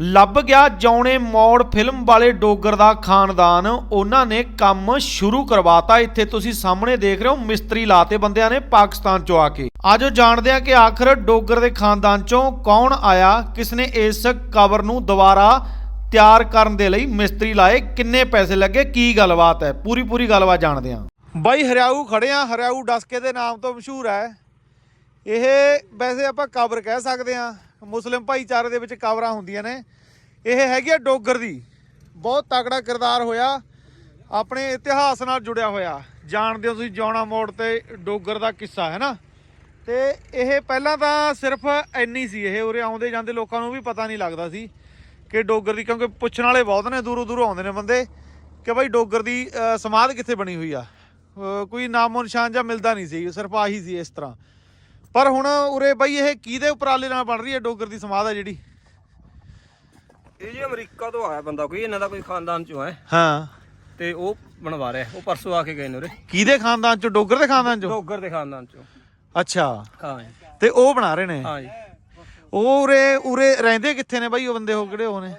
ਲੱਭ ਗਿਆ ਜੌਣੇ ਮੋੜ ਫਿਲਮ ਵਾਲੇ ਡੋਗਰ ਦਾ ਖਾਨਦਾਨ। ਉਹਨਾਂ ਨੇ ਕੰਮ ਸ਼ੁਰੂ ਕਰਵਾਤਾ। ਇੱਥੇ ਤੁਸੀਂ ਸਾਹਮਣੇ ਦੇਖ ਰਹੇ ਹੋ, ਮਿਸਤਰੀ ਲਾਤੇ ਬੰਦਿਆਂ ਨੇ ਪਾਕਿਸਤਾਨ ਚੋਂ ਆ ਕੇ। ਆਜੋ ਜਾਣਦੇ ਆ ਕਿ ਆਖਰ ਡੋਗਰ ਦੇ ਖਾਨਦਾਨ ਚੋਂ ਕੌਣ ਆਇਆ ਕਿਸ ਨੇ ਇਸ ਕਵਰ ਨੂੰ ਦੁਬਾਰਾ ਤਿਆਰ ਕਰਨ ਦੇ ਲਈ ਮਿਸਤਰੀ ਲਾਏ, ਕਿੰਨੇ ਪੈਸੇ ਲੱਗੇ, ਕੀ ਗੱਲਬਾਤ ਹੈ? ਪੂਰੀ ਪੂਰੀ ਗੱਲਬਾਤ ਜਾਣਦੇ ਆ ਬਾਈ, ਹਰਿਆਊ ਖੜੇ ਆ ਹਰਿਆਊ ਡਸਕੇ ਦੇ ਨਾਮ ਤੋਂ ਮਸ਼ਹੂਰ ਹੈ। ਇਹ ਵੈਸੇ ਆਪਾਂ ਕਬਰ ਕਹਿ ਸਕਦੇ ਆ ਮੁਸਲਿਮ ਭਾਈਚਾਰੇ ਦੇ ਵਿੱਚ ਕਬਰਾਂ ਹੁੰਦੀਆਂ ਨੇ। ਇਹ ਹੈਗੀ ਆ ਡੋਗਰ ਦੀ। ਬਹੁਤ ਤਕੜਾ ਕਿਰਦਾਰ ਹੋਇਆ। ਆਪਣੇ ਇਤਿਹਾਸ ਨਾਲ ਜੁੜਿਆ ਹੋਇਆ। ਜਾਣਦੇ ਹੋ ਤੁਸੀਂ ਜੌਣਾ ਮੋੜ ਤੇ ਡੋਗਰ ਦਾ ਕਿੱਸਾ, ਹੈ ਨਾ? ਤੇ ਇਹ ਪਹਿਲਾਂ ਤਾਂ ਸਿਰਫ ਐਨੀ ਸੀ ਇਹ। ਉਰੇ ਆਉਂਦੇ ਜਾਂਦੇ ਲੋਕਾਂ ਨੂੰ ਵੀ ਪਤਾ ਨਹੀਂ ਲੱਗਦਾ ਸੀ ਕਿ ਡੋਗਰ ਦੀ, ਕਿਉਂਕਿ ਪੁੱਛਣ ਵਾਲੇ ਬਹੁਤ ਨੇ, ਦੂਰੋਂ ਦੂਰੋਂ ਆਉਂਦੇ ਨੇ ਬੰਦੇ ਕਿ ਭਾਈ ਡੋਗਰ ਦੀ ਸਮਾਧ ਕਿੱਥੇ ਬਣੀ ਹੋਈ ਆ? ਕੋਈ ਨਾਮੋ ਨਿਸ਼ਾਨ ਜਾਂ ਮਿਲਦਾ ਨਹੀਂ ਸੀ। ਸਿਰਫ ਆਹੀ ਸੀ ਇਸ ਤਰ੍ਹਾਂ। ਪਰ ਹੁਣ ਉਰੇ ਬਈ ਇਹ ਕਿਹਦੇ ਉਪਰਾਲੇ ਨਾਲ ਬਣ ਰਹੀ ਹੈ ਡੋਗਰ ਦੀ ਸਮਾਧ ਆ ਜਿਹੜੀ? ਇਹ ਜੀ ਅਮਰੀਕਾ ਤੋਂ ਆਇਆ ਬੰਦਾ ਕੋਈ ਇਹਨਾਂ ਦਾ ਕੋਈ ਖਾਨਦਾਨ ਚੋਂ ਹੈ। ਹਾਂ। ਤੇ ਉਹ ਬਣਵਾ ਰਿਹਾ ਉਹ ਪਰਸੋਂ ਆ ਕੇ ਗਏ ਨੇ ਉਰੇ। ਕਿਹਦੇ ਖਾਨਦਾਨ ਚੋਂ? ਡੋਗਰ ਦੇ ਖਾਨਦਾਨ ਚੋਂ? ਡੋਗਰ ਦੇ ਖਾਨਦਾਨ ਚੋਂ। ਅੱਛਾ। ਹਾਂ ਜੀ। ਤੇ ਉਹ ਬਣਾ ਰਹੇ ਨੇ? ਹਾਂ ਜੀ। ਉਹ ਉਰੇ ਉਰੇ ਰਹਿੰਦੇ ਕਿੱਥੇ ਨੇ ਬਈ ਉਹ ਬੰਦੇ ਉਹ ਕਿਹੜੇ ਉਹ ਨੇ?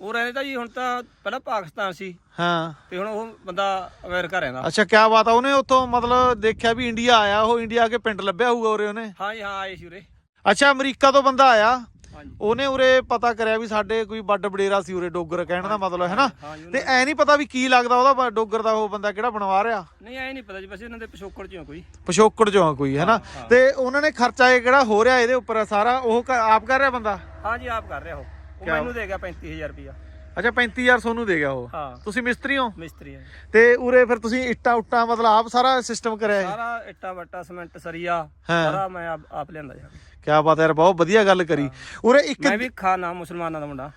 ਉਹ ਰਹਿੰਦੇ ਤਾਂ ਜੀ ਹੁਣ ਤਾਂ ਪਹਿਲਾਂ ਪਾਕਿਸਤਾਨ ਸੀ। ਹਾਂ। ਤੇ ਹੁਣ ਉਹ ਬੰਦਾ ਅਮਰੀਕਾ ਰਹਿੰਦਾ। ਅੱਛਾ ਕੀ ਬਾਤ ਆ ਉਹਨੇ ਉੱਥੋਂ ਮਤਲਬ ਦੇਖਿਆ ਵੀ ਇੰਡੀਆ ਆਇਆ ਉਹ ਇੰਡੀਆ ਆ ਕੇ ਪਿੰਡ ਲੱਭਿਆ ਹੋਊਗਾ ਉਰੇ ਉਹਨੇ? ਹਾਂ ਜੀ ਹਾਂ ਆਏ ਸੀ ਉਰੇ। ਅੱਛਾ ਅਮਰੀਕਾ ਤੋਂ ਬੰਦਾ ਆਇਆ। ਉਹਨੇ ਉਰੇ ਪਤਾ ਕਰਿਆ ਵੀ ਸਾਡੇ ਕੋਈ ਵੱਡ ਵਡੇਰਾ ਸੀ ਉਰੇ ਡੋਗਰ ਕਹਿਣ ਦਾ ਮਤਲਬ ਹੈ ਨਾ ਤੇ ਐ ਨਹੀਂ ਪਤਾ ਵੀ ਕੀ ਲੱਗਦਾ ਉਹਦਾ ਡੋਗਰ ਦਾ ਉਹ ਬੰਦਾ ਕਿਹੜਾ ਬਣਵਾ ਰਿਹਾ? ਨਹੀਂ ਐ ਨਹੀਂ ਪਤਾ ਜੀ ਬਸ ਇਹਨਾਂ ਦੇ ਪਿਛੋਕੜ ਚੋਂ ਕੋਈ। ਪਿਛੋਕੜ ਚੋਂ ਕੋਈ ਹੈ ਨਾ ਤੇ ਉਹਨਾਂ ਨੇ ਖਰਚਾ ਇਹ ਕਿਹੜਾ ਹੋ ਰਿਹਾ ਇਹਦੇ ਉੱਪਰ ਸਾਰਾ? ਉਹ ਆਪ ਕਰ ਰਿਹਾ ਬੰਦਾ? ਹਾਂ ਜੀ ਆਪ ਕਰ ਰਿਹਾ ਉਹ। ਉਹ ਕਿਆ? ਮੈਨੂੰ ਦੇ ਗਿਆ 35000 ਰੁਪਇਆ। ਅੱਛਾ 35000 ਸੋਨੂੰ ਦੇ ਗਿਆ ਉਹ? ਹਾਂ। ਤੁਸੀਂ ਮਿਸਤਰੀ ਹੋ? ਮਿਸਤਰੀ ਹੈ। ਤੇ ਉਰੇ ਫਿਰ ਤੁਸੀਂ ਇੱਟਾਂ ਉੱਟਾਂ ਮਤਲਬ ਆਪ ਸਾਰਾ ਸਿਸਟਮ ਕਰਿਆ ਹੈ ਸਾਰਾ ਇੱਟਾ ਵੱਟਾ ਸਿਮੈਂਟ ਸਰੀਆ ਹਾਂ। ਸਾਰਾ ਮੈਂ ਆਪ ਆਪ ਲਿਆਂਦਾ ਜਾ। ਕੇ ਕਿਆ ਬਾਤ ਹੈ ਯਾਰ ਬਹੁਤ ਵਧੀਆ ਗੱਲ ਕਰੀ। ਉਰੇ ਇੱਕ ਮੈਂ ਵੀ ਖਾਨਾ ਮੁਸਲਮਾਨਾਂ ਦਾ ਮੁੰਡਾ।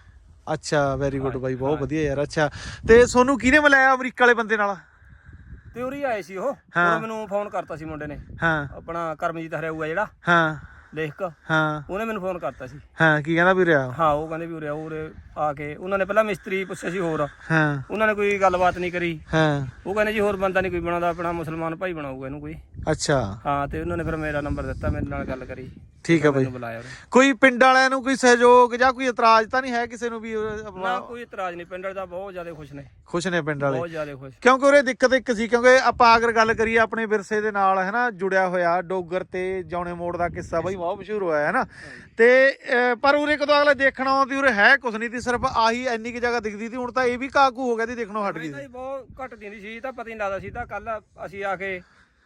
ਅੱਛਾ ਵੈਰੀ ਗੁੱਡ ਬਾਈ ਬਹੁਤ ਵਧੀਆ ਯਾਰ ਅੱਛਾ। ਤੇ ਸੋਨੂੰ ਕਿਹਨੇ ਮਿਲਾਇਆ ਅਮਰੀਕਾ ਵਾਲੇ ਬੰਦੇ ਨਾਲ? ਤੇ ਉਰੀ ਆਏ ਸੀ ਉਹ। ਹਾਂ। ਉਹ ਮੈਨੂੰ ਫੋਨ ਕਰਤਾ ਸੀ ਮੁੰਡੇ ਨੇ। ਹਾਂ। ਆਪਣਾ ਕਰਮਜੀਤ ਹਰਿਆਊਗਾ ਜਿਹੜਾ। ਹਾਂ। ਲੇਖਕ ਹਾਂ। ਉਹਨੇ ਮੈਨੂੰ ਫੋਨ ਕਰਤਾ ਸੀ। ਹਾਂ ਕੀ ਕਹਿੰਦਾ ਵੀ ਰਿਹਾ ਹਾਂ ਉਹ ਕਹਿੰਦੇ ਵੀ ਉਰੇ ਆਓ, ਉਰੇ ਆ ਕੇ ਉਹਨਾਂ ਨੇ ਪਹਿਲਾਂ ਮਿਸਤਰੀ ਪੁੱਛਿਆ ਸੀ ਹੋਰ। ਹਾਂ। ਉਹਨਾਂ ਨੇ ਕੋਈ ਗੱਲਬਾਤ ਨਹੀਂ ਕਰੀ। ਹਾਂ। ਉਹ ਕਹਿੰਦੇ ਜੀ ਹੋਰ ਬੰਦਾ ਨਹੀਂ ਕੋਈ ਬਣਾਉਂਦਾ ਆਪਣਾ ਮੁਸਲਮਾਨ ਭਾਈ ਬਣਾਊਗਾ ਇਹਨੂੰ ਕੋਈ। ਅੱਛਾ। ਹਾਂ ਤੇ ਉਹਨਾਂ ਨੇ ਫਿਰ ਮੇਰਾ ਨੰਬਰ ਦਿੱਤਾ ਮੇਰੇ ਨਾਲ ਗੱਲ ਕਰੀ। ਠੀਕ ਹੈ ਬਾਈ। ਮੈਨੂੰ ਬੁਲਾਇਆ ਉਹਨੇ ਕੋਈ ਪਿੰਡ ਵਾਲਿਆਂ ਨੂੰ ਕੋਈ ਸਹਿਯੋਗ ਜਾਂ ਕੋਈ ਇਤਰਾਜ਼ ਤਾਂ ਨਹੀਂ ਹੈ ਕਿਸੇ ਨੂੰ ਵੀ ਨਾ ਆਪਣਾ? ਕੋਈ ਇਤਰਾਜ਼ ਨਹੀਂ। ਪਿੰਡ ਦਾ ਬਹੁਤ ਜ਼ਿਆਦਾ ਖੁਸ਼ ਨੇ। ਖੁਸ਼ ਨੇ ਪਿੰਡ ਵਾਲੇ। ਬਹੁਤ ਜ਼ਿਆਦਾ ਖੁਸ਼। ਕਿਉਂਕਿ ਉਰੇ ਦਿੱਕਤ ਇੱਕ ਸੀ ਕਿਉਂਕਿ ਆਪਾਂ ਅਗਰ ਗੱਲ ਕਰੀਏ ਆਪਣੇ ਵਿਰਸੇ ਦੇ ਨਾਲ ਹੈ ਨਾ ਜੁੜਿਆ ਹੋਇਆ ਡੋਗਰ ਤੇ ਜੌਣੇ ਮੋੜ ਦਾ ਕਿੱਸਾ ਬਈ ਬਹੁਤ ਮਸ਼ਹੂਰ ਹੋਇਆ ਹੈ ਨਾ ਤੇ ਅਹ, ਪਰ ਉਰੇ ਕਦੋਂ ਅਗਲੇ ਦੇਖਣ ਆਉਂਦੀ ਉਰੇ ਹੈ ਕੁਛ ਨਹੀਂ ਸਿਰਫ ਆਹੀ ਇੰਨੀ ਕਿ ਜਗ੍ਹਾ ਦਿਖਦੀ ਸੀ ਹੁਣ ਤਾਂ ਇਹ ਵੀ ਕਾਕੂ ਹੋ ਗਿਆ ਦੀ ਦੇਖਣੋਂ ਹਟ ਗਈ ਸੀ। ਜੀ ਬਹੁਤ ਘੱਟ ਦਿੰਦੀ ਸੀ ਤਾਂ ਪਤਾ ਹੀ ਨਹੀਂ ਲੱਗਦਾ ਸੀ ਤਾਂ ਕੱਲ ਅਸੀਂ ਆ ਕੇ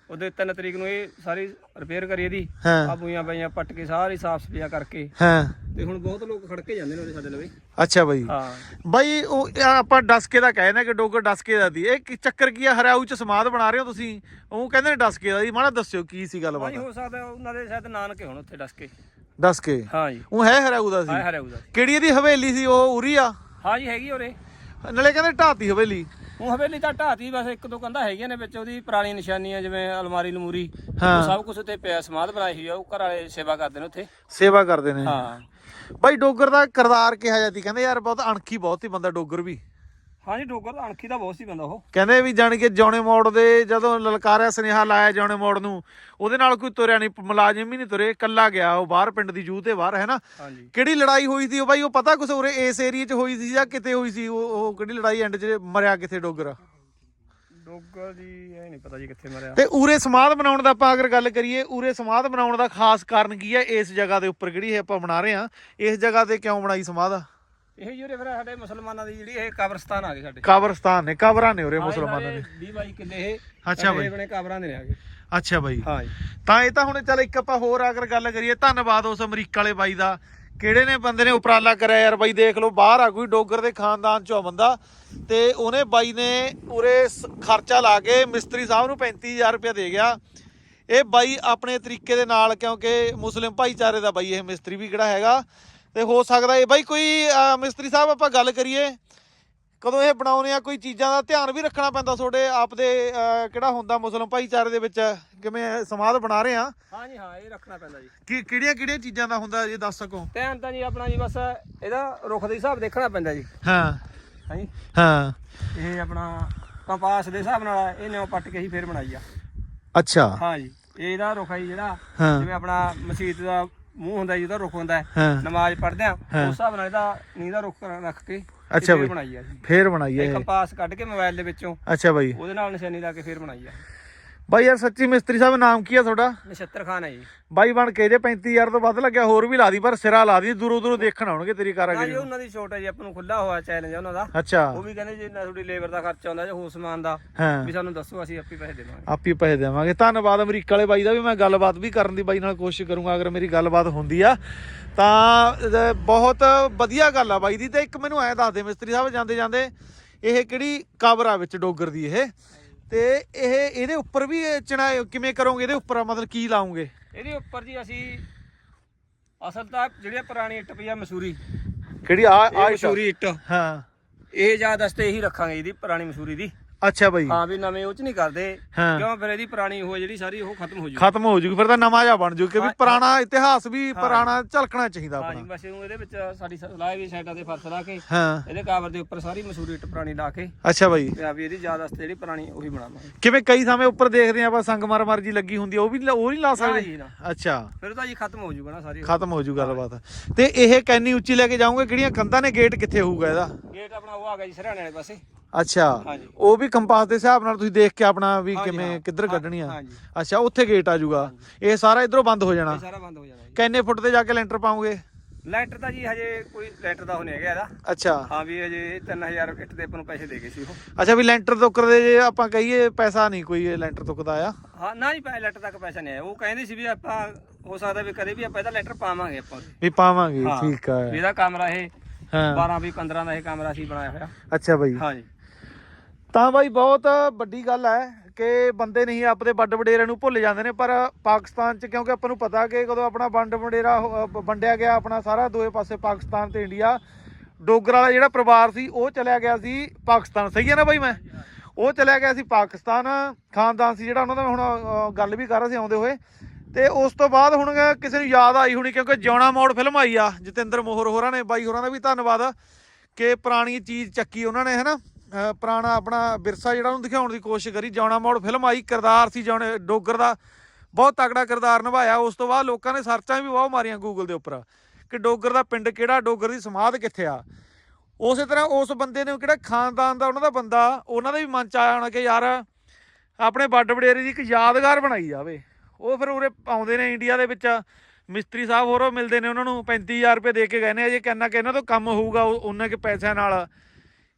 ਉਹਦੇ 3 ਤਰੀਕ ਨੂੰ ਇਹ ਸਾਰੀ ਰਿਪੇਅਰ ਕਰੀ ਇਹਦੀ। ਹਾਂ। ਆ ਬੂਈਆਂ ਬਾਈਆਂ ਪੱਟ ਕੇ ਸਾਰੀ ਸਾਫ਼ ਸਫਾਈਆਂ ਕਰਕੇ। ਹਾਂ। ਤੇ ਹੁਣ ਬਹੁਤ ਲੋਕ ਖੜ ਕੇ ਜਾਂਦੇ ਨੇ ਉਹਦੇ ਸਾਡੇ ਲਵੇ। ਅੱਛਾ ਬਈ। ਹਾਂ। ਬਈ ਉਹ ਇਹ ਆਪਾਂ ਡਸਕੇ ਦਾ ਕਹਿੰਦੇ ਕਿ ਡੋਗਰ ਡਸਕੇ ਦਾ ਦੀ। ਇਹ ਕੀ ਚੱਕਰ ਕੀ ਆ ਹਰਿਆਊ ਚ ਸਮਾਧ ਬਣਾ ਰਹੇ ਹੋ ਤੁਸੀਂ? ਉਹ ਕਹਿੰਦੇ ਨੇ ਡਸਕੇ ਦਾ ਦੀ। ਮਾੜਾ ਦੱਸਿਓ ਕੀ ਸੀ ਗੱਲਬਾਤ ਜੀ ਹੋ ਸਕਦਾ ਉਹਨਾਂ ਦੇ ਸ਼ਾਇਦ ਨਾਨਕੇ ਹੁਣ ਉੱਥੇ ਡਸ ਕੇ। ਹਾਂ ਜੀ। ਉਹ ਹੈ ਹਰਿਆਊ ਦਾ ਹਾਂ ਸੀ। ਹਰਿਆਊ ਦਾ ਕਿਹੜੀ ਇਹਦੀ ਹਵੇਲੀ ਸੀ ਉਹ ਉਰੀ ਆ? ਹਾਂ ਜੀ ਹੈਗੀ ਉਰੇ। ਨਾਲੇ ਕਹਿੰਦੇ ਢਾਤੀ ਹਵੇਲੀ। ਉਹ ਹਵੇਲੀ ਤਾਂ ਢਾਤੀ ਬਸ ਇੱਕ ਦੋ ਕੰਧਾਂ ਹੈਗੀਆਂ ਨੇ ਵਿੱਚ ਉਹਦੀ ਪੁਰਾਣੀ ਨਿਸ਼ਾਨੀਆਂ ਜਿਵੇਂ ਅਲਮਾਰੀ ਲਮੂਰੀ ਹਾਂ। ਉਹ ਸਭ ਕੁਝ ਉੱਤੇ ਪਿਆ ਸਮਾਧ ਬਣਾਈ ਹੋਈ ਆ ਉਹ ਘਰ ਵਾਲੇ ਸੇਵਾ ਕਰਦੇ ਨੇ ਉੱਥੇ। ਸੇਵਾ ਕਰਦੇ ਨੇ। ਹਾਂ। ਬਾਈ ਡੋਗਰ ਦਾ ਕਿਰਦਾਰ ਕਿਹਾ ਜਾਂਦੀ ਕਹਿੰਦੇ ਯਾਰ ਬਹੁਤ ਅਣਖੀ ਬਹੁਤ ਹੀ ਬੰਦਾ ਡੋਗਰ ਵੀ। ਹਾਂ ਜੀ ਡੋਗਰ ਦਾ ਅਣਖੀ ਦਾ ਬਹੁਤ ਸੀ ਬੰਦਾ ਉਹ। ਕਹਿੰਦੇ ਵੀ ਜਾਣ ਕੇ ਜੌਣੇ ਮੋੜ ਦੇ ਜਦੋਂ ਲਲਕਾਰਿਆ ਸੁਨੇਹਾ ਲਾਇਆ ਜੌਣੇ ਮੋੜ ਨੂੰ ਉਹਦੇ ਨਾਲ ਕੋਈ ਤੁਰਿਆ ਨਹੀਂ ਮੁਲਾਜ਼ਮ ਹੀ ਨਹੀਂ ਤੁਰੇ ਇਕੱਲਾ ਗਿਆ ਉਹ ਬਾਹਰ ਪਿੰਡ ਦੀ ਜੂਹ ਤੇ ਬਾਹਰ ਹੈ ਨਾ? ਜੀ ਕਿਹੜੀ ਲੜਾਈ ਹੋਈ ਸੀ ਉਹ ਬਾਈ? ਉਹ ਪਤਾ ਕੁਛ ਉਰੇ ਇਸ ਏਰੀਏ 'ਚ ਹੋਈ ਸੀ ਜਾਂ ਕਿਤੇ ਹੋਈ ਸੀ? ਉਹ ਉਹ ਕਿਹੜੀ ਲੜਾਈ ਐਂਡ 'ਚ ਮਰਿਆ ਕਿੱਥੇ ਡੋਗਰ? ਡੋਗਰ ਜੀ ਇਹ ਨਹੀਂ ਪਤਾ ਜੀ ਕਿੱਥੇ ਮਰਿਆ। ਤੇ ਉਰੇ ਸਮਾਧ ਬਣਾਉਣ ਦਾ ਆਪਾਂ ਅਗਰ ਗੱਲ ਕਰੀਏ ਉਰੇ ਸਮਾਧ ਬਣਾਉਣ ਦਾ ਖਾਸ ਕਾਰਨ ਕੀ ਹੈ? ਇਸ ਜਗ੍ਹਾ ਦੇ ਉੱਪਰ ਜਿਹੜੀ ਇਹ ਆਪਾਂ ਬਣਾ ਰਹੇ ਹਾਂ? ਇਸ ਜਗ੍ਹਾ ਤੇ ਕਿਉਂ ਬਣਾਈ ਸਮਾਧ? ਆ ਇਹ ਜਿਹੜੇ ਫਿਰ ਸਾਡੇ ਮੁਸਲਮਾਨਾਂ ਦੀ ਜਿਹੜੀ ਇਹ ਕਬਰਸਤਾਨ ਆ ਗਏ ਸਾਡੇ। ਕਬਰਸਤਾਨ ਨੇ ਕਬਰਾਂ ਨੇ ਉਰੇ ਮੁਸਲਮਾਨਾਂ ਨੇ। 20 22 ਕਿੱਲੇ ਇਹ ਅੱਛਾ ਬਾਈ। ਆਪਣੇ ਕਬਰਾਂ ਦੇ ਨੇ ਆ ਗਏ ਅੱਛਾ ਬਾਈ। ਹਾਂ ਤਾਂ ਇਹ ਤਾਂ ਹੁਣ ਚੱਲ ਇੱਕ ਆਪਾਂ ਹੋਰ ਅਗਰ ਗੱਲ ਕਰੀਏ ਧੰਨਵਾਦ ਉਸ ਅਮਰੀਕਾ ਵਾਲੇ ਬਾਈ ਦਾ। ਕਿਹੜੇ ਨੇ ਬੰਦੇ ਨੇ ਉਪਰਾਲਾ ਕਰਿਆ ਯਾਰ ਬਾਈ ਦੇਖ ਲਓ ਬਾਹਰ ਆ ਕੋਈ ਡੋਗਰ ਦੇ ਖਾਨਦਾਨ ਚੋਂ ਬੰਦਾ। ਤੇ ਉਹਨੇ ਬਾਈ ਨੇ ਉਰੇ ਖਰਚਾ ਲਾ ਕੇ ਮਿਸਤਰੀ ਸਾਹਿਬ ਨੂੰ 35000 ਰੁਪਏ ਦੇ ਗਿਆ। ਇਹ ਬਾਈ ਆਪਣੇ ਤਰੀਕੇ ਦੇ ਨਾਲ ਕਿਉਂਕਿ ਮੁਸਲਿਮ ਭਾਈਚਾਰੇ ਦਾ ਬਾਈ ਇਹ ਮਿਸਤਰੀ ਵੀ ਕਿਹੜਾ ਹੈਗਾ। ਤੇ ਹੋ ਸਕਦਾ ਇਹ ਬਾਈ ਕੋਈ ਮਿਸਤਰੀ ਸਾਹਿਬ ਆਪਾਂ ਗੱਲ ਕਰੀਏ। ਕਦੋਂ ਇਹ ਬਣਾਉਨੇ ਆ ਕੋਈ ਚੀਜ਼ਾਂ ਦਾ ਧਿਆਨ ਵੀ ਰੱਖਣਾ ਪੈਂਦਾ ਤੁਹਾਡੇ ਆਪਦੇ ਅਹ, ਕਿਹੜਾ ਹੁੰਦਾ ਮੁਸਲਿਮ ਭਾਈਚਾਰੇ ਦੇ ਵਿੱਚ ਕਿਵੇਂ ਸਮਾਧ ਬਣਾ ਰਹੇ ਆ? ਹਾਂ ਜੀ ਹਾਂ ਇਹ ਰੱਖਣਾ ਪੈਂਦਾ ਜੀ। ਕਿ ਕਿਹੜੀਆਂ ਕਿਹੜੀਆਂ ਚੀਜ਼ਾਂ ਦਾ ਹੁੰਦਾ ਇਹ ਦੱਸ ਸਕੋ? ਧਿਆਨ ਤਾਂ ਜੀ ਆਪਣਾ ਜੀ ਬਸ ਇਹਦਾ ਰੁੱਖ ਦੇ ਹਿਸਾਬ ਦੇਖਣਾ ਪੈਂਦਾ ਜੀ। ਹਾਂ। ਹਾਂ? ਜੀ ਹਾਂ। ਇਹ ਆਪਣਾ ਕੰਪਾਸ ਦੇ ਹਿਸਾਬ ਨਾਲ ਇਹ ਨਿਉ ਪੱਟ ਕੇ ਹੀ ਫੇਰ ਬਣਾਈ ਆ। ਅੱਛਾ। ਹਾਂ ਜੀ। ਇਹਦਾ ਰੁੱਖ ਹੈ ਜੀ ਜਿਹੜਾ ਹਾਂ। ਜਿਵੇਂ ਆਪਣਾ ਮਸਜਿਦ ਦਾ ਮੂੰਹ ਹੁੰਦਾ ਜੀ ਉਹਦਾ ਰੁੱਖ ਹੁੰਦਾ ਹੈ। ਹਾਂ ਨਮਾਜ਼ ਪੜ੍ਹਦੇ ਆ ਉਸ। ਹਿਸਾਬ ਨਾਲ ਇਹਦਾ ਨੀਂਹ ਦਾ ਰੁੱਖ ਰੱਖ ਕੇ ਤੇ ਅੱਛਾ ਫੇਰ ਬਈ। ਬਣਾਈ ਆ ਜੀ ਫੇਰ ਬਣਾਈ ਇਹ ਹੈ ਕੰਪਾਸ ਕੱਢ ਕੇ ਮੋਬਾਈਲ ਦੇ ਵਿੱਚੋਂ ਅੱਛਾ ਬਾਈ ਉਹਦੇ ਨਾਲ ਨਿਸ਼ਾਨੀ ਲਾ ਕੇ ਫੇਰ ਬਣਾਈ ਆ ਬਾਈ ਯਾਰ ਸੱਚੀ ਮਿਸਤਰੀ ਸਾਹਿਬ ਨਾਮ ਕੀ ਆ ਤੁਹਾਡਾ? ਨਛੱਤਰ ਖਾਨ ਹੈ ਜੀ। ਬਾਈ ਬਣ ਕੇ ਜੇ 35000 ਤੋਂ ਵੱਧ ਲੱਗਿਆ ਹੋਰ ਵੀ ਲਾ ਦੀ ਪਰ ਸਿਰਾ ਲਾ ਦੀ ਦੂਰੋਂ ਦੂਰੋਂ ਦੇਖਣ ਆਉਣਗੇ ਤੇਰੀ ਕਾਰਾਗਰੀ ਜੀ ਨੂੰ। ਉਹਨਾਂ ਦੀ ਛੋਟ ਹੈ ਜੀ ਆਪਾਂ ਨੂੰ ਖੁੱਲਾ ਹੋਇਆ ਚੈਲੰਜ ਉਹਨਾਂ ਦਾ। ਅੱਛਾ। ਉਹ ਵੀ ਕਹਿੰਦੇ ਜੇ ਨਾ ਤੁਹਾਡੀ ਲੇਬਰ ਦਾ ਖਰਚਾ ਆਉਂਦਾ ਜਾਂ ਹੋਰ ਸਮਾਨ ਦਾ ਹਾਂ। ਵੀ ਸਾਨੂੰ ਦੱਸੋ ਅਸੀਂ ਆਪੇ ਪੈਸੇ ਦੇਵਾਂਗੇ। ਆਪੀ ਪੈਸੇ ਦੇਵਾਂਗੇ। ਧੰਨਵਾਦ ਅਮਰੀਕਾ ਵਾਲੇ ਬਾਈ ਦਾ ਵੀ ਮੈਂ ਗੱਲਬਾਤ ਵੀ ਕਰਨ ਦੀ ਬਾਈ ਨਾਲ ਕੋਸ਼ਿਸ਼ ਕਰੂੰਗਾ ਅਗਰ ਮੇਰੀ ਗੱਲਬਾਤ ਹੁੰਦੀ ਆ। ਤਾਂ ਅਹ, ਬਹੁਤ ਵਧੀਆ ਗੱਲ ਆ ਬਾਈ ਦੀ। ਤੇ ਇੱਕ ਮੈਨੂੰ ਐ ਦੱਸ ਦੇ ਮਿਸਤਰੀ ਸਾਹਿਬ ਜਾਂਦੇ ਜਾਂਦੇ ਇਹ ਕਿਹੜੀ ਕਬਰ ਆ ਵਿੱਚ ਡੋਗਰ ਦੀ ਇਹ? ਤੇ ਇਹ ਇਹਦੇ ਉੱਪਰ ਵੀ ਇਹ ਚਣਾ ਕਿਵੇਂ ਕਰੋਗੇ? ਇਹਦੇ ਉੱਪਰ ਮਤਲਬ ਕੀ ਲਾਉਂਗੇ? ਇਹਦੇ ਉੱਪਰ ਜੀ ਅਸੀਂ ਅਸਲ ਤਾਂ ਜਿਹੜੀਆਂ ਪੁਰਾਣੀ ਇੱਟ ਪਈ ਆ ਮਸੂਰੀ। ਕਿਹੜੀ? ਆ ਇਹ ਆ ਮਸੂਰੀ ਇੱਟ। ਹਾਂ। ਇਹ ਯਾਦ ਵਾਸਤੇ ਇਹੀ ਰੱਖਾਂਗੇ ਇਹਦੀ ਪੁਰਾਣੀ ਮਸੂਰੀ ਦੀ। ਅੱਛਾ ਬਾਈ। ਹਾਂ ਵੀ ਨਵੇਂ ਉਹ ਚ ਨਹੀਂ ਕਰਦੇ। ਹਾਂ। ਕਿਉਂ? ਫਿਰ ਇਹਦੀ ਪੁਰਾਣੀ ਉਹ ਜਿਹੜੀ ਸਾਰੀ ਉਹ ਖਤਮ ਹੋ ਜੂ ਖਤਮ ਹੋ ਜੂਗੀ ਫਿਰ ਤਾਂ ਨਵਾਂ ਜਿਹਾ ਬਣ ਜੂ ਕਿ ਵੀ ਹਾਂ, ਪੁਰਾਣਾ ਇਤਿਹਾਸ ਵੀ ਹਾਂ। ਪੁਰਾਣਾ ਝਲਕਣਾ ਚਾਹੀਦਾ ਹਾਂ ਜੀ ਆਪਣਾ। ਬਸ ਇਹਨੂੰ ਇਹਦੇ ਵਿੱਚ ਸਾਡੀ ਸਲਾਹ ਵੀ ਸਾਈਡਾਂ ਤੇ ਫਰਸ਼ ਲਾ ਕੇ ਹਾਂ। ਇਹਦੇ ਕਾਵਰ ਦੇ ਉੱਪਰ ਸਾਰੀ ਮਸੂਰੀ ਇੱਟ ਪੁਰਾਣੀ ਲਾ ਕੇ ਅੱਛਾ ਬਾਈ। ਤੇ ਆ ਵੀ ਇਹਦੀ ਯਾਦ ਵਾਸਤੇ ਜਿਹੜੀ ਪੁਰਾਣੀ ਉਹੀ ਬਣਾਵਾਂਗੇ। ਕਿਵੇਂ ਕਈ ਥਾਵੇਂ ਉੱਪਰ ਦੇਖਦੇ ਆ ਆਪਾਂ ਸੰਗਮਰਮਰ ਜੀ ਲੱਗੀ ਹੁੰਦੀ ਆ ਉਹ ਵੀ ਲਾ- ਉਹ ਨਹੀਂ ਲਾ ਨਾ ਸਕਦੇ ਜੀ ਨਾ। ਅੱਛਾ। ਫਿਰ ਤਾਂ ਜੀ ਖਤਮ ਹੋ ਜੂਗਾ ਨਾ ਸਾਰੀ ਖਤਮ ਹੋ ਜੂ ਗੱਲਬਾਤ ਤੇ ਇਹ ਕੈਨੀ ਉੱਚੀ ਲੈ ਕੇ ਜਾਓਗੇ? ਕਿਹੜੀਆਂ ਕੰਧਾਂ ਨੇ? ਗੇਟ ਕਿੱਥੇ ਹੋਊਗਾ ਇਹਦਾ? ਗੇਟ ਆਪਣਾ ਉਹ ਆ ਗਿਆ ਜੀ ਸਰਾਣੇ ਵਾਲੇ ਪਾਸੇ। ਅੱਛਾ ਹਾਂਜੀ। ਉਹ ਵੀ ਕੰਪਾਸ ਦੇ ਹਿਸਾਬ ਨਾਲ ਤੁਸੀਂ ਦੇਖ ਕੇ ਆਪਣਾ ਵੀ ਹਾਂਜੀ, ਕਿਵੇਂ ਹਾਂ। ਕਿੱਧਰ ਹਾਂ, ਕੱਢਣੀ ਆ। ਹਾਂਜੀ। ਅੱਛਾ ਉੱਥੇ ਗੇਟ ਆ ਜਾਊਗਾ। ਇਹ ਸਾਰਾ ਇਧਰੋਂ ਬੰਦ ਹੋ ਜਾਣਾ। ਇਹ ਸਾਰਾ ਬੰਦ ਹੋ ਜਾਣਾ ਜੀ। ਕਿੰਨੇ ਫੁੱਟ ਤੇ ਜਾ ਕੇ ਲੈਂਟਰ ਪਾਉਂਗੇ ਲੈਂਟਰ ਤਾਂ ਜੀ ਹਜੇ ਕੋਈ ਲੈਂਟਰ ਦਾ ਹੋ ਨਹੀਂ ਹੈਗਾ ਇਹਦਾ। ਅੱਛਾ। ਹਾਂ ਵੀ ਹਜੇ 3000 ਇੱਟ ਦੇ ਆਪਾਂ ਨੂੰ ਪੈਸੇ ਦੇ ਗਏ ਸੀ ਉਹ। ਅੱਛਾ ਵੀ ਲੈਂਟਰ ਤੁੱਕਰ ਦੇ ਜੇ ਆਪਾਂ ਕਹੀਏ ਪੈਸਾ ਨਹੀਂ ਕੋਈ ਇਹ ਲੈਂਟਰ ਤੁੱਕਦਾ ਆ। ਹਾਂ ਨਾ ਜੀ ਪੈ ਲੈਂਟਰ ਤੱਕ ਪੈਸਾ ਨਹੀਂ ਆਇਆ। ਉਹ ਕਹਿੰਦੇ ਸੀ ਵੀ ਆਪਾਂ ਹੋ ਸਕਦਾ ਵੀ ਕਦੇ ਵੀ ਆਪਾਂ ਇਹਦਾ ਲੈਂਟਰ ਪਾਵਾਂਗੇ ਆਪਾਂ। ਵੀ ਪਾਵਾਂਗੇ। ਠੀਕ ਆ। ਵੀ ਇਹਦਾ ਕਮਰਾ ਇਹ ਹਾਂ। 12 ਵੀ 15 ਦਾ ਇਹ ਕਮਰਾ ਸੀ ਬਣਾਇਆ ਹੋਇਆ। ਅੱਛਾ ਬਾਈ। ਹਾਂ ਜੀ। ਤਾਂ ਬਾਈ ਬਹੁਤ ਵੱਡੀ ਗੱਲ ਹੈ ਕਿ ਬੰਦੇ ਨਹੀਂ ਆਪਦੇ ਵੱਡ ਵਡੇਰਿਆਂ ਨੂੰ ਭੁੱਲ ਜਾਂਦੇ ਨੇ, ਪਰ ਪਾਕਿਸਤਾਨ 'ਚ ਕਿਉਂਕਿ ਆਪਾਂ ਨੂੰ ਪਤਾ ਕਿ ਕਦੋਂ ਆਪਣਾ ਵੰਡ ਵਡੇਰਾ ਹੋ- ਵੰਡਿਆ ਗਿਆ, ਆਪਣਾ ਸਾਰਾ ਦੋਏ ਪਾਸੇ ਪਾਕਿਸਤਾਨ ਤੇ ਇੰਡੀਆ, ਡੋਗਰ ਵਾਲਾ ਜਿਹੜਾ ਪਰਿਵਾਰ ਸੀ, ਉਹ ਚਲਿਆ ਗਿਆ ਸੀ ਪਾਕਿਸਤਾਨ। ਸਹੀ ਹੈ ਨਾ ਬਾਈ ਮੈਂ? ਉਹ ਚਲਿਆ ਗਿਆ ਸੀ ਪਾਕਿਸਤਾਨ। ਖਾਨਦਾਨ ਸੀ ਜਿਹੜਾ ਉਹਨਾਂ ਦਾ, ਹੁਣ ਗੱਲ ਵੀ ਕਰ ਰਿਹਾ ਸੀ ਆਉਂਦੇ ਹੋਏ। ਤੇ ਉਸ ਤੋਂ ਬਾਅਦ ਹੁਣ ਕਿਸੇ ਨੂੰ ਯਾਦ ਆਈ ਹੋਣੀ, ਕਿਉਂਕਿ ਜਿਉਣਾ ਮੋੜ ਫਿਲਮ ਆਈ ਆ, ਜਤਿੰਦਰ ਮੋਹਰ ਹੋਰਾਂ ਨੇ, ਬਾਈ ਹੋਰਾਂ ਦਾ ਵੀ ਧੰਨਵਾਦ ਕਿ ਪੁਰਾਣੀ ਚੀਜ਼ ਚੱਕੀ ਉਹਨਾਂ ਨੇ, ਹਨਾ? ਅਹ ਪੁਰਾਣਾ ਆਪਣਾ ਵਿਰਸਾ ਜਿਹੜਾ ਉਹਨੂੰ ਦਿਖਾਉਣ ਦੀ ਕੋਸ਼ਿਸ਼ ਕਰੀ ਜਿਉਣਾ ਮੋੜ ਫਿਲਮ ਆਈ, ਕਿਰਦਾਰ ਸੀ ਜਿਉਣੇ ਡੋਗਰ ਦਾ ਬਹੁਤ ਤਕੜਾ ਕਿਰਦਾਰ ਨਿਭਾਇਆ। ਉਸ ਤੋਂ ਬਾਅਦ ਲੋਕਾਂ ਨੇ ਸਰਚਾਂ ਵੀ ਬਹੁਤ ਮਾਰੀਆਂ ਗੂਗਲ ਦੇ ਉੱਪਰ ਕਿ ਡੋਗਰ ਦਾ ਪਿੰਡ ਕਿਹੜਾ, ਡੋਗਰ ਦੀ ਸਮਾਧ ਕਿੱਥੇ ਆ। ਉਸੇ ਤਰ੍ਹਾਂ ਉਸ ਬੰਦੇ ਨੇ ਕਿਹੜਾ ਖਾਨਦਾਨ ਦਾ ਉਹਨਾਂ ਦਾ ਬੰਦਾ, ਉਹਨਾਂ ਦਾ ਵੀ ਮਨ ਚ ਆਇਆ ਹੋਣਾ ਕਿ ਯਾਰ ਆਪਣੇ ਵੱਡ ਵਡੇਰੇ ਦੀ ਇੱਕ ਯਾਦਗਾਰ ਬਣਾਈ ਜਾਵੇ। ਉਹ ਫਿਰ ਉਰੇ ਆਉਂਦੇ ਨੇ ਇੰਡੀਆ ਦੇ ਵਿੱਚ। ਮਿਸਤਰੀ ਸਾਹਿਬ ਹੋਰੋਂ ਮਿਲਦੇ ਨੇ ਉਹਨਾਂ ਨੂੰ 35000 ਰੁਪਏ ਦੇ ਕੇ ਗਏ ਨੇ। ਜੇ ਕਹਿੰਨਾ ਕਿ ਇਹਨਾਂ ਤੋਂ ਕੰਮ ਹੋਊਗਾ ਉਹਨਾਂ ਕੇ ਪੈਸਿਆਂ ਨਾਲ।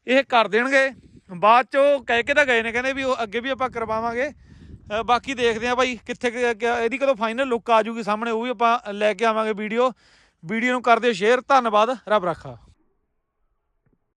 ਇਹ ਕਰ ਦੇਣਗੇ। ਬਾਅਦ ਚ ਉਹ ਕਹਿ ਕੇ ਤਾਂ ਗਏ ਨੇ, ਕਹਿੰਦੇ ਵੀ ਉਹ ਅੱਗੇ ਵੀ ਆਪਾਂ ਕਰਵਾਵਾਂਗੇ। ਬਾਕੀ ਦੇਖਦੇ ਆ ਭਾਈ ਕਿੱਥੇ ਇਹਦੀ ਕਦੋਂ ਫਾਈਨਲ ਲੁੱਕ ਆ ਜੂਗੀ ਸਾਹਮਣੇ, ਉਹ ਵੀ ਆਪਾਂ ਲੈ ਕੇ ਆਵਾਂਗੇ ਵੀਡੀਓ ਵੀਡੀਓ ਨੂੰ ਕਰ ਦਿਓ ਸ਼ੇਅਰ ਧੰਨਵਾਦ, ਰੱਬ ਰੱਖਾ।